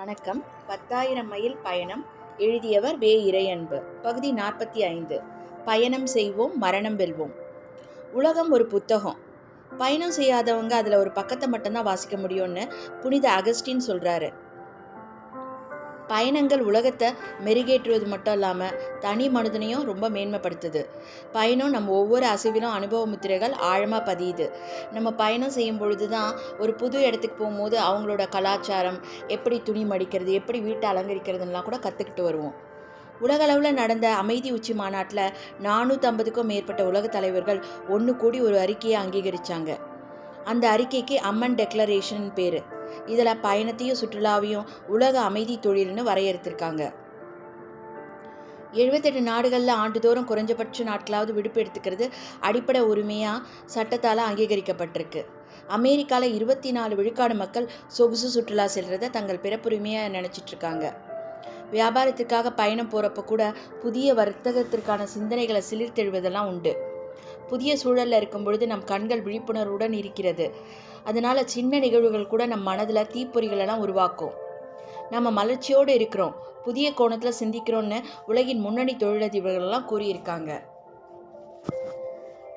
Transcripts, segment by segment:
வணக்கம். பத்தாயிரம் மைல் பயணம். எழுதியவர் வே. இறையன்பு. பகுதி நாற்பத்தி ஐந்து. பயணம் செய்வோம் மரணம் வெல்வோம். உலகம் ஒரு புத்தகம். பயணம் செய்யாதவங்க அதில் ஒரு பக்கத்தை மட்டும்தான் வாசிக்க முடியும்னு புனித அகஸ்டின் சொல்கிறாரு பயணங்கள் உலகத்தை மெருகேற்றுவது மட்டும் இல்லாமல் தனி மனிதனையும் ரொம்ப மேன்மைப்படுத்துது. பயணம் நம்ம ஒவ்வொரு அசைவிலும் அனுபவ முத்திரைகள் ஆழமாக பதியுது. நம்ம பயணம் செய்யும் பொழுது தான் ஒரு புது இடத்துக்கு போகும்போது அவங்களோட கலாச்சாரம் எப்படி துணி மடிக்கிறது எப்படி வீட்டை அலங்கரிக்கிறதுலாம் கூட கற்றுக்கிட்டு வருவோம். உலகளவில் நடந்த அமைதி உச்சி மாநாட்டில் நானூற்றம்பதுக்கும் மேற்பட்ட உலக தலைவர்கள் ஒன்று கூடி ஒரு அறிக்கையை அங்கீகரித்தாங்க அந்த அறிக்கைக்கு அம்மன் டெக்ளரேஷன் பேர். இதில் பயணத்தையும் சுற்றுலாவையும் உலக அமைதி தொழில்னு வரையறுத்திருக்காங்க. எழுபத்தெட்டு நாடுகளில் ஆண்டுதோறும் குறைஞ்சபட்ச நாட்களாவது விடுப்பு எடுத்துக்கிறது அடிப்படை உரிமையாக சட்டத்தால் அங்கீகரிக்கப்பட்டிருக்கு. அமெரிக்காவில் இருபத்தி நாலு விழுக்காடு மக்கள் சொகுசு சுற்றுலா செல்றதை தங்கள் பிறப்புரிமையாக நினச்சிட்ருக்காங்க. வியாபாரத்திற்காக பயணம் போகிறப்ப கூட புதிய வர்த்தகத்திற்கான சிந்தனைகளை சிலிர்த்தெழுவதெல்லாம் உண்டு. புதிய சூழலில் இருக்கும் பொழுது நம் கண்கள் விழிப்புணர்வுடன் இருக்கிறது. அதனால் சின்ன நிகழ்வுகள் கூட நம் மனதில் தீப்பொறிகளெல்லாம் உருவாக்கும். நம்ம மலர்ச்சியோடு இருக்கிறோம். புதிய கோணத்தில் சிந்திக்கிறோன்னு உலகின் முன்னணி தொழிலதிபர்கள்லாம் கூறியிருக்காங்க.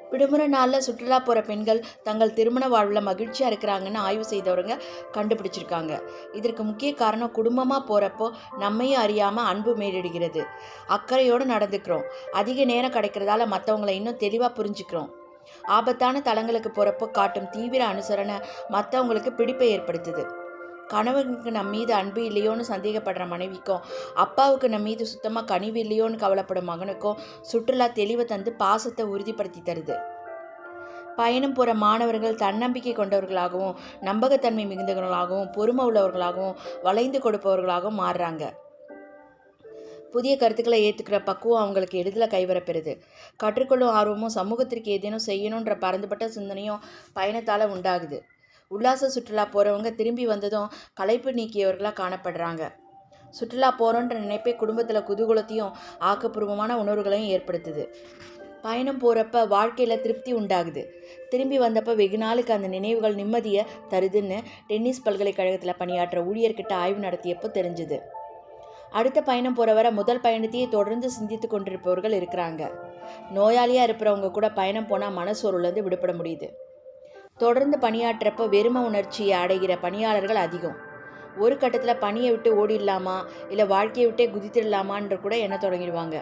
விடுமுறை நாளில் சுற்றுலா போகிற பெண்கள் தங்கள் திருமண வாழ்வில் மகிழ்ச்சியாக இருக்கிறாங்கன்னு ஆய்வு செய்தவங்க கண்டுபிடிச்சிருக்காங்க. இதற்கு முக்கிய காரணம் குடும்பமாக போகிறப்போ நம்மையும் அறியாமல் அன்பு மேலிடுகிறது. அக்கறையோடு நடந்துக்கிறோம். அதிக நேரம் கிடைக்கிறதால மற்றவங்களை இன்னும் தெளிவாக புரிஞ்சுக்கிறோம். ஆபத்தான தலங்களுக்கு போகிறப்போ காட்டும் தீவிர அனுசரணை மற்றவங்களுக்கு பிடிப்பை ஏற்படுத்துது. கணவனுக்கு நம் மீது அன்பு இல்லையோன்னு சந்தேகப்படுற மனைவிக்கும் அப்பாவுக்கு நம் மீது சுத்தமாக கனிவு இல்லையோன்னு கவலைப்படும் மகனுக்கும் சுற்றுலா தெளிவை தந்து பாசத்தை உறுதிப்படுத்தி தருது. பயணம் போகிற மாணவர்கள் தன்னம்பிக்கை கொண்டவர்களாகவும் நம்பகத்தன்மை மிகுந்தவர்களாகவும் பொறுமை உள்ளவர்களாகவும் வளைந்து கொடுப்பவர்களாகவும் மாறுறாங்க. புதிய கருத்துக்களை ஏற்றுக்கிற பக்குவம் அவங்களுக்கு எளிதில் கைவரப்பெறுது. கற்றுக்கொள்ளும் ஆர்வமும் சமூகத்திற்கு ஏதேனும் செய்யணுன்ற பரந்துபட்ட சிந்தனையும் பயணத்தால் உண்டாகுது. உல்லாச சுற்றுலா போகிறவங்க திரும்பி வந்ததும் களைப்பு நீக்கியவர்களாக காணப்படுறாங்க. சுற்றுலா போகிறோன்ற நினைப்பே குடும்பத்தில் குதூகுலத்தையும் ஆக்கப்பூர்வமான உணர்வுகளையும் ஏற்படுத்துது. பயணம் போகிறப்ப வாழ்க்கையில் திருப்தி உண்டாகுது. திரும்பி வந்தப்போ வெகு நாளுக்கு அந்த நினைவுகள் நிம்மதியை தருதுன்னு டென்னிஸ் பல்கலைக்கழகத்தில் பணியாற்ற ஊழியர்கிட்ட ஆய்வு நடத்தியப்போ தெரிஞ்சுது. அடுத்த பயணம் போகிறவரை முதல் பயணத்தையே தொடர்ந்து சிந்தித்து கொண்டிருப்பவர்கள் இருக்கிறாங்க. நோயாளியாக இருப்பவங்க கூட பயணம் போனால் மனசோர்வுலேருந்து விடுபட முடியுது. தொடர்ந்து பணியாற்றுறப்போ வெறும உணர்ச்சியை அடைகிற பணியாளர்கள் அதிகம். ஒரு கட்டத்தில் பணியை விட்டு ஓடிடலாமா? இல்லை வாழ்க்கையை விட்டே குதித்திடலாமான்ற கூட எண்ண தொடங்கிடுவாங்க.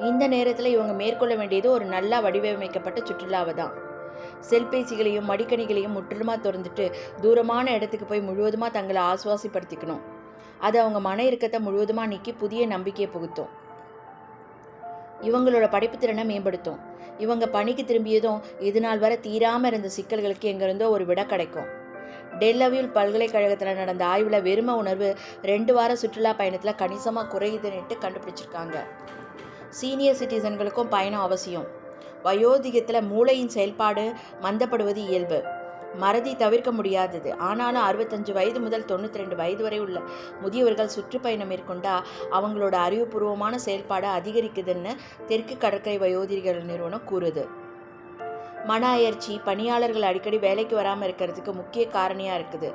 இந்த நேரத்தில் இவங்க மேற்கொள்ள வேண்டியது ஒரு நல்லா வடிவமைக்கப்பட்ட சுற்றுலாவை தான். செல்பேசிகளையும் மடிக்கணிகளையும் முற்றிலுமாக திறந்துட்டு தூரமான இடத்துக்கு போய் முழுவதுமாக தங்களை ஆசுவாசப்படுத்திக்கணும். அது அவங்க மன இறுக்கத்தை முழுவதுமாக நீக்கி புதிய நம்பிக்கையை புகுத்தும். இவங்களோட படைப்பு திறனை மேம்படுத்தும். இவங்க பணிக்கு திரும்பியதும் இது நாள் வரை தீராமல் இருந்த சிக்கல்களுக்கு எங்கிருந்தோ ஒரு விட கிடைக்கும். டெல்லவியூல் பல்கலைக்கழகத்தில் நடந்த ஆய்வில் வெறும உணர்வு ரெண்டு வார சுற்றுலா பயணத்தில் கணிசமாக குறையுதுன்னுட்டு கண்டுபிடிச்சிருக்காங்க. சீனியர் சிட்டிசன்களுக்கும் பயணம் அவசியம். வயோதிகத்தில் மூளையின் செயல்பாடு மந்தப்படுவது இயல்பு. மறதி தவிர்க்க முடியாதது. ஆனாலும் அறுபத்தஞ்சு வயது முதல் தொண்ணூற்றி ரெண்டு வயது வரை உள்ள முதியவர்கள் சுற்றுப்பயணம் மேற்கொண்டா அவங்களோட அறிவுபூர்வமான செயல்பாடு அதிகரிக்குதுன்னு தெற்கு கடற்கரை வயோதிகர்கள் நிறுவனம் கூறுது. மன அயற்சி பணியாளர்கள் அடிக்கடி வேலைக்கு வராமல் இருக்கிறதுக்கு முக்கிய காரணியாக இருக்குது.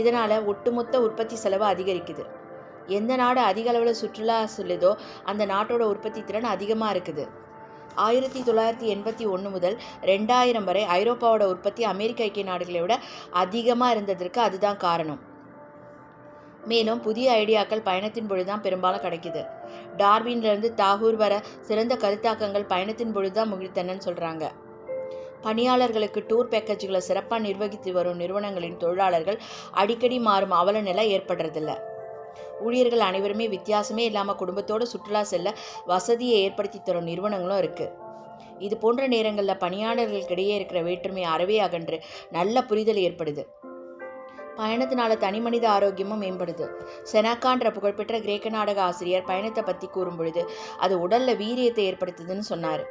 இதனால் ஒட்டுமொத்த உற்பத்தி செலவு அதிகரிக்குது. எந்த நாடு அதிக அளவில் சுற்றுலா செல்லுதோ அந்த நாட்டோட உற்பத்தி திறன் அதிகமாக இருக்குது. ஆயிரத்தி தொள்ளாயிரத்தி எண்பத்தி ஒன்று முதல் ரெண்டாயிரம் வரை ஐரோப்பாவோட உற்பத்தி அமெரிக்க ஐக்கிய நாடுகளை விட அதிகமாக இருந்ததற்கு அதுதான் காரணம். மேலும் புதிய ஐடியாக்கள் பயணத்தின் பொழுதுதான் பெரும்பாலும் கிடைக்குது. டார்வின்லேருந்து தாகூர் வர சிறந்த கருத்தாக்கங்கள் பயணத்தின் பொழுது தான் முகிழ்த்தனன்னு சொல்கிறாங்க பணியாளர்களுக்கு டூர் பேக்கேஜுகளை சிறப்பாக நிர்வகித்து வரும் நிறுவனங்களின் தொழிலாளர்கள் அடிக்கடி மாறும் அவல நிலை ஏற்படுறதில்ல. ஊழியர்கள் அனைவருமே வித்தியாசமே இல்லாமல் குடும்பத்தோடு சுற்றுலா செல்ல வசதியை ஏற்படுத்தி தரும் நிறுவனங்களும் இருக்குது இது போன்ற நேரங்களில் பணியாளர்களுக்கிடையே இருக்கிற வேற்றுமை அறவே அகன்று நல்ல புரிதல் ஏற்படுது. பயணத்தினால தனி மனித ஆரோக்கியமும் மேம்படுது. செனாக்கான்ற புகழ்பெற்ற கிரேக்க நாடக ஆசிரியர் பயணத்தை பற்றி கூறும் பொழுது அது உடலில் வீரியத்தை ஏற்படுத்துதுன்னு சொன்னார்.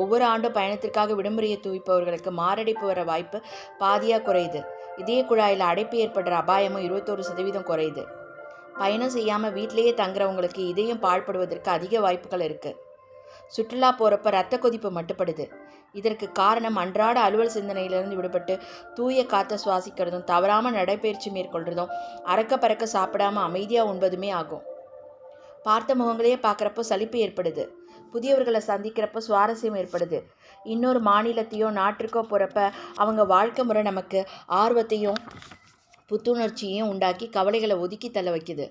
ஒவ்வொரு ஆண்டும் பயணத்திற்காக விடுமுறையை தூவிப்பவர்களுக்கு மாரடைப்பு வர வாய்ப்பு பாதியாக குறையுது. இதய குழாயில் அடைப்பு ஏற்படுற அபாயமும் இருபத்தோரு சதவீதம் குறையுது. பயணம் செய்யாமல் வீட்டிலேயே தங்குறவங்களுக்கு இதயம் பாழ்படுவதற்கு அதிக வாய்ப்புகள் இருக்குது சுற்றுலா போகிறப்ப ரத்த கொதிப்பு மட்டுப்படுது. இதற்கு காரணம் அன்றாட அலுவல் சிந்தனையிலிருந்து விடுபட்டு தூய காற்றை சுவாசிக்கிறதும் தவறாமல் நடைபயிற்சி மேற்கொள்றதும் அறக்க பறக்க சாப்பிடாம அமைதியாக உண்பதுமே ஆகும். பார்த்த முகங்களையே பார்க்குறப்போ சலிப்பு ஏற்படுது. புதியவர்களை சந்திக்கிறப்போ சுவாரஸ்யம் ஏற்படுது. இன்னொரு மாநிலத்தையோ நாட்டிற்கோ போகிறப்ப அவங்க வாழ்க்கை முறை நமக்கு ஆர்வத்தையும் புத்துணர்ச்சியையும் உண்டாக்கி கவலைகளை ஒதுக்கி தள்ள வைக்குது.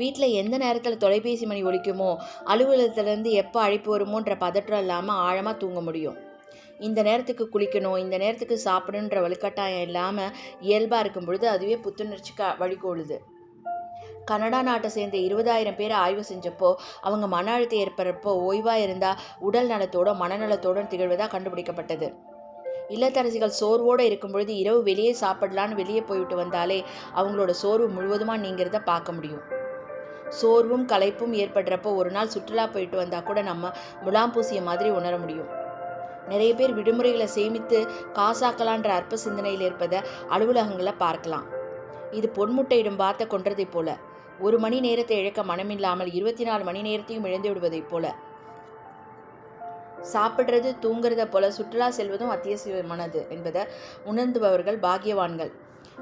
வீட்டில் எந்த நேரத்தில் தொலைபேசி மணி ஒழிக்குமோ அலுவலகத்துலேருந்து எப்போ அழைப்பு வருமோன்ற பதற்றம் இல்லாமல் ஆழமாக தூங்க முடியும். இந்த நேரத்துக்கு குளிக்கணும் இந்த நேரத்துக்கு சாப்பிடணுன்ற வலுக்கட்டாயம் இல்லாமல் இயல்பாக இருக்கும் பொழுது அதுவே புத்துணர்ச்சிக்கு வழிகோளுது கனடா நாட்டை சேர்ந்த இருபதாயிரம் பேரை ஆய்வு செஞ்சப்போ அவங்க மன அழுத்தம் ஏற்படுறப்போ ஓய்வாக இருந்தால் உடல் நலத்தோடும் மனநலத்தோடும் திகழ்வதாக கண்டுபிடிக்கப்பட்டது. இல்லத்தரசிகள் சோர்வோடு இருக்கும் பொழுது இரவு வெளியே சாப்பிடலான்னு வெளியே போய்விட்டு வந்தாலே அவங்களோட சோர்வு முழுவதுமாக நீங்கிறத பார்க்க முடியும். சோர்வும் களைப்பும் ஏற்படுறப்போ ஒரு நாள் சுற்றுலா போயிட்டு வந்தால் கூட நம்ம முலாம் பூசிய மாதிரி உணர முடியும். நிறைய பேர் விடுமுறைகளை சேமித்து காசாக்கலான்ற அற்ப சிந்தனையில் இருப்பதை அலுவலகங்களை பார்க்கலாம். இது பொன்முட்டையிடும் பார்த்த கொன்றதைப் போல. ஒரு மணி நேரத்தை இழக்க மனமில்லாமல் இருபத்தி நாலு மணி நேரத்தையும் இழந்து விடுவதைப் போல. சாப்பிட்றது தூங்குறத போல சுற்றுலா செல்வதும் அத்தியாவசியமானது என்பதை உணர்ந்துபவர்கள் பாக்கியவான்கள்.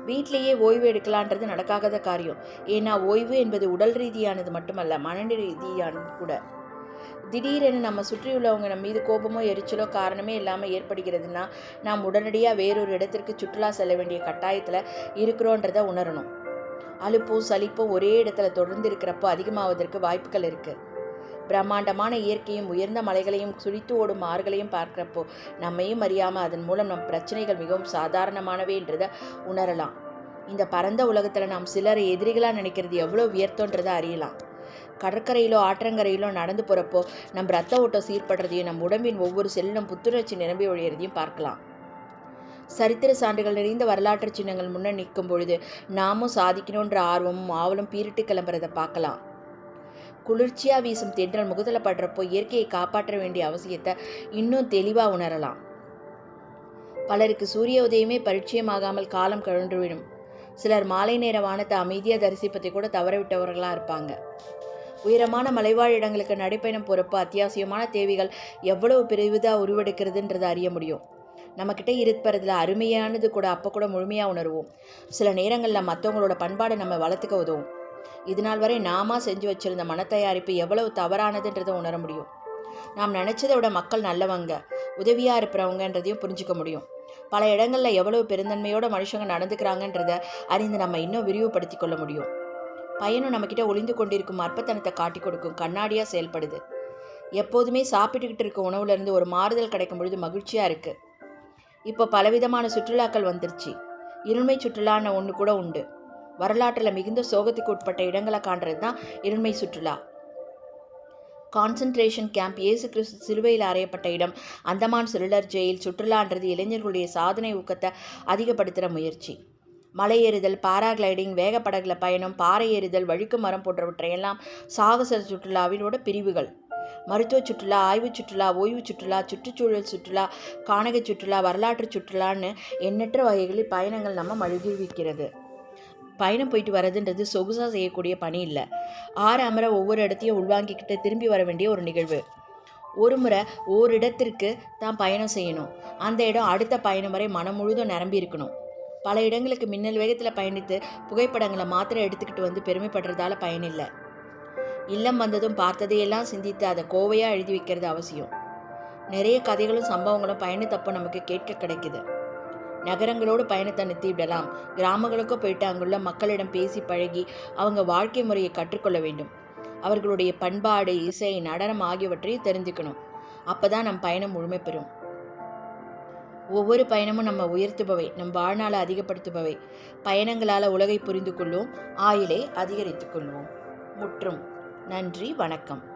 வீட்டிலேயே ஓய்வு எடுக்கலான்றது நடக்காத காரியம். ஏன்னா ஓய்வு என்பது உடல் ரீதியானது மட்டுமல்ல மன ரீதியானது கூட. திடீரென நம்ம சுற்றியுள்ளவங்க நம்ம மீது கோபமோ எரிச்சலோ காரணமே இல்லாமல் ஏற்படுகிறதுனா நாம் உடனடியாக வேறொரு இடத்திற்கு சுற்றுலா செல்ல வேண்டிய கட்டாயத்தில் இருக்கிறோன்றதை உணரணும். அலுப்பும் சலிப்பும் ஒரே இடத்துல தொடர்ந்து இருக்கிறப்போ அதிகமாவதற்கு வாய்ப்புகள் இருக்குது பிரம்மாண்டமான இயற்கையும் உயர்ந்த மலைகளையும் சுழித்து ஓடும் ஆறுகளையும் பார்க்குறப்போ நம்மையும் அறியாமல் அதன் மூலம் நம் பிரச்சனைகள் மிகவும் சாதாரணமானவை என்றதை உணரலாம். இந்த பரந்த உலகத்தில் நாம் சிலரை எதிரிகளாக நினைக்கிறது எவ்வளோ உயர்த்தோன்றதை அறியலாம். கடற்கரையிலோ ஆற்றங்கரையிலோ நடந்து போகிறப்போ நம்ம ரத்த ஓட்டம் சீர்படுறதையும் நம் உடம்பின் ஒவ்வொரு செல்லும் புத்துணர்ச்சி நிரம்பி ஒழியறதையும் பார்க்கலாம். சரித்திர சான்றுகள் நிறைந்த வரலாற்று சின்னங்கள் முன்னே நிற்கும் பொழுது நாமும் சாதிக்கணுன்ற ஆர்வமும் ஆவலும் பீரிட்டு கிளம்புறதை பார்க்கலாம். குளிர்ச்சியாக வீசும் தென்றல் முகத்தில் படுறப்போ இயற்கையை காப்பாற்ற வேண்டிய அவசியத்தை இன்னும் தெளிவாக உணரலாம். பலருக்கு சூரிய உதயமே பரிச்சயமாகாமல் காலம் கழன்றுவிடும். சிலர் மாலை நேர வானத்தை அமைதியாக தரிசிப்பதை கூட தவறவிட்டவர்களாக இருப்பாங்க. உயரமான மலைவாழ் இடங்களுக்கு நடைப்பயணம் போகிறப்போ அத்தியாவசியமான தேவைகள் எவ்வளவு பெரிதாக உருவெடுக்கிறதுன்றதை அறிய முடியும். நம்மக்கிட்ட இருப்பதில் அருமையானது கூட அப்போ கூட முழுமையாக உணர்வோம். சில நேரங்களில் மற்றவங்களோட பண்பாடை நம்ம வளர்த்துக்க உதவும். இது நாள் வரை நாம செஞ்சு வச்சிருந்த மனத்தயாரிப்பு எவ்வளவு தவறானதுன்றதை உணர முடியும். நாம் நினச்சதை விட மக்கள் நல்லவங்க உதவியாக இருப்பவங்கன்றதையும் புரிஞ்சுக்க முடியும். பல இடங்களில் எவ்வளவு பெருந்தன்மையோட மனுஷங்க நடந்துக்கிறாங்கன்றத அறிந்து நம்ம இன்னும் விரிவுபடுத்தி கொள்ள முடியும். பையனும் நம்மக்கிட்ட ஒளிந்து கொண்டிருக்கும் அற்பத்தனத்தை காட்டி கொடுக்கும் கண்ணாடியாக செயல்படுது. எப்போதுமே சாப்பிட்டுக்கிட்டு இருக்க உணவுலேருந்து ஒரு மாறுதல் கிடைக்கும் பொழுது மகிழ்ச்சியாக இருக்குது இப்போ பலவிதமான சுற்றுலாக்கள் வந்துருச்சு. இருண்மை சுற்றுலான்னு ஒன்று கூட உண்டு. வரலாற்றில் மிகுந்த சோகத்துக்கு உட்பட்ட இடங்களை காண்றது தான் இருண்மை சுற்றுலா. கான்சன்ட்ரேஷன் கேம்ப் இயேசு கிறிஸ்து சிலுவையில் அறையப்பட்ட இடம். அந்தமான் செல்லுலர் ஜெயில் சுற்றுலான்றது இளைஞர்களுடைய சாதனை ஊக்கத்தை அதிகப்படுத்துகிற முயற்சி. மலை ஏறுதல் பாராகிளைடிங் வேகப்படகுல பயணம் பாறை ஏறுதல் வழுக்கு மரம் போன்றவற்றையெல்லாம் சாகச சுற்றுலாவினோட பிரிவுகள். மருத்துவ சுற்றுலா ஆய்வு சுற்றுலா ஓய்வு சுற்றுலா சுற்றுச்சூழல் சுற்றுலா காணக சுற்றுலா வரலாற்று சுற்றுலான்னு எண்ணற்ற வகைகளில் பயணங்கள் நம்ம மழுகிவிக்கிறது பயணம் போயிட்டு வரதுன்றது சொகுசாக செய்யக்கூடிய பணி இல்லை. ஆறு அமர ஒவ்வொரு இடத்தையும் உள்வாங்கிக்கிட்டு திரும்பி வர வேண்டிய ஒரு நிகழ்வு. ஒரு முறை ஓரிடத்திற்கு தான் பயணம் செய்யணும். அந்த இடம் அடுத்த பயணம் வரை மனம் முழுதும் நிரம்பி இருக்கணும். பல இடங்களுக்கு மின்னல் வேகத்தில் பயணித்து புகைப்படங்களை மாத்திரை எடுத்துக்கிட்டு வந்து பெருமைப்படுறதால பயனில்லை இல்லம் வந்ததும் பார்த்ததையெல்லாம் சிந்தித்து அதை கோவையாக எழுதி வைக்கிறது அவசியம். நிறைய கதைகளும் சம்பவங்களும் பயணத்தப்போ நமக்கு கேட்க கிடைக்குது. நகரங்களோடு பயணத்தை நிறுத்திவிடலாம் கிராமங்களுக்கோ போயிட்டு அங்குள்ள மக்களிடம் பேசி பழகி அவங்க வாழ்க்கை முறையை கற்றுக்கொள்ள வேண்டும். அவர்களுடைய பண்பாடு இசை நடனம் ஆகியவற்றையும் தெரிஞ்சுக்கணும். அப்போ தான் நம் பயணம் முழுமை பெறும். ஒவ்வொரு பயணமும் நம்ம உயர்த்துபவை நம் வாழ்நாளை அதிகப்படுத்துபவை. பயணங்களால் உலகை புரிந்து கொள்வோம் ஆயுளை அதிகரித்துக் கொள்வோம். முற்றும் நன்றி வணக்கம்.